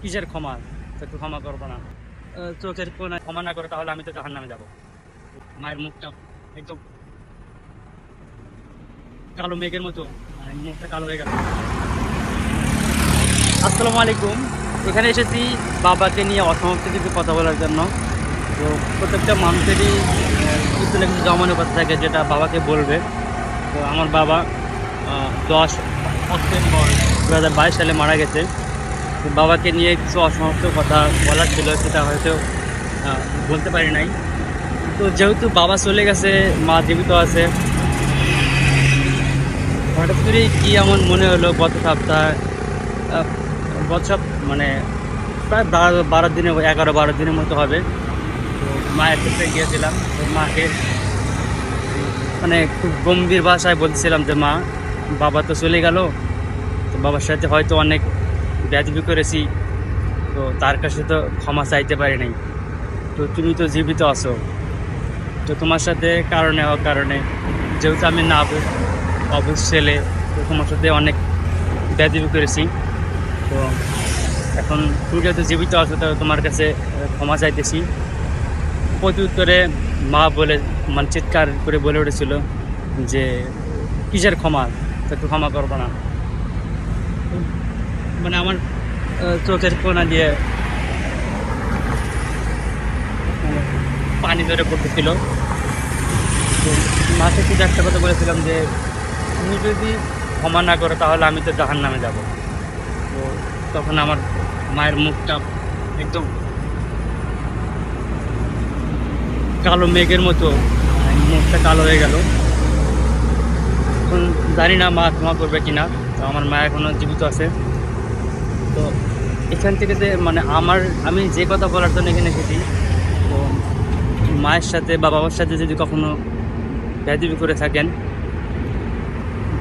কিসের ক্ষমা? তো ক্ষমা করব না। চোখের কোন ক্ষমা না করে তাহলে আমি তো জাহান নামে যাব। মায়ের মুখটা একদম কালো মেঘের মতো। মুখটা কালো হয়ে গেল। আসসালামু আলাইকুম। এখানে এসেছি বাবাকে নিয়ে অসমাপ্ত কিছু কথা বলার জন্য। তো প্রত্যেকটা মানুষেরই কিছু না কিছু জমানো কথা থাকে যেটা বাবাকে বলবে। তো আমার বাবা দশ অক্টোবর দু হাজার বাইশ সালে মারা গেছে। বাবাকে নিয়ে কিছু অসমাপ্ত কথা বলার ছিল, সেটা হয়তো বলতে পারি নাই। তো যেহেতু বাবা চলে গেছে, মা জীবিত আছে, হঠাৎ করেই কী এমন মনে হলো গত সপ্তাহ? সপ্তাহ মানে প্রায় বারো বারো দিনের এগারো, বারো দিনের মতো হবে। তো মায়ের ক্ষেত্রে গিয়েছিলাম, তো মাকে মানে খুব গম্ভীর ভাষায় বলছিলাম যে, মা, বাবা তো চলে গেল। তো বাবার সাথে হয়তো অনেক ব্যাধবি করেছি, তো তার কাছে তো ক্ষমা চাইতে পারি নাই। তো তুমি তো জীবিত আছো। তো তোমার সাথে কারণে কারণে যেহেতু আমি না অবুঝ ছেলে, তো তোমার সাথে অনেক ব্যাধবি করেছি। তো এখন তুমি যেহেতু জীবিত আছো, তো তোমার কাছে ক্ষমা চাইতেছি। প্রতি উত্তরে মা বলে মানে চিৎকার করে বলে উঠেছিল যে, কিসের ক্ষমা? তো ক্ষমা করব না। মানে আমার চোখের কোনা দিয়ে মানে পানি ধরে পড়তেছিল মাকে শুধু একটা কথা বলেছিলাম যে, তুমি যদি ক্ষমা না করো তাহলে আমি তো জাহান নামে যাব। তো তখন আমার মায়ের মুখটা একদম কালো মেঘের মতো মানে মুখটা কালো হয়ে গেল। এখন জানি না মা ক্ষমা করবে কিনা। তো আমার মা এখনও জীবিত আছে। এখান থেকে যে মানে আমার, আমি যে কথা বলার জন্য এখানে এসেছি তো মায়ের সাথে বা বাবার সাথে যদি কখনো ব্যাধিবি করে থাকেন,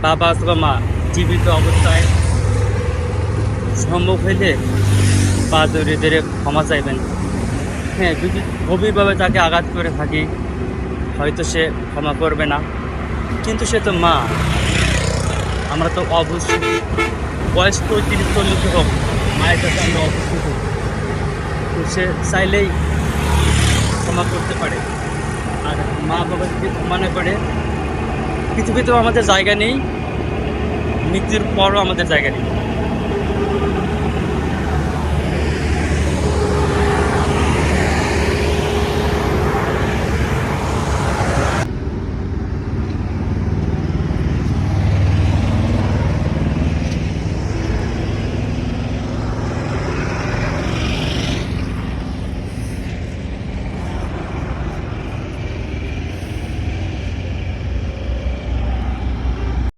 বাবা অথবা মা জীবিত অবস্থায় সম্ভব হইলে বা ধরে ক্ষমা চাইবেন। হ্যাঁ যদি গভীরভাবে তাকে আঘাত করে থাকি, হয়তো সে ক্ষমা করবে না। কিন্তু সে তো মা। আমরা তো অবশ্যই বয়স পঁয়ত্রিশ চল্লিশ হোক মায়ের কাছে আমরা তো সে চাইলেই ক্ষমা করতে পারে। আর মা বাবা যদি ক্ষমা না করে, পৃথিবীতেও আমাদের জায়গা নেই, মৃত্যুর পরও আমাদের জায়গা নেই।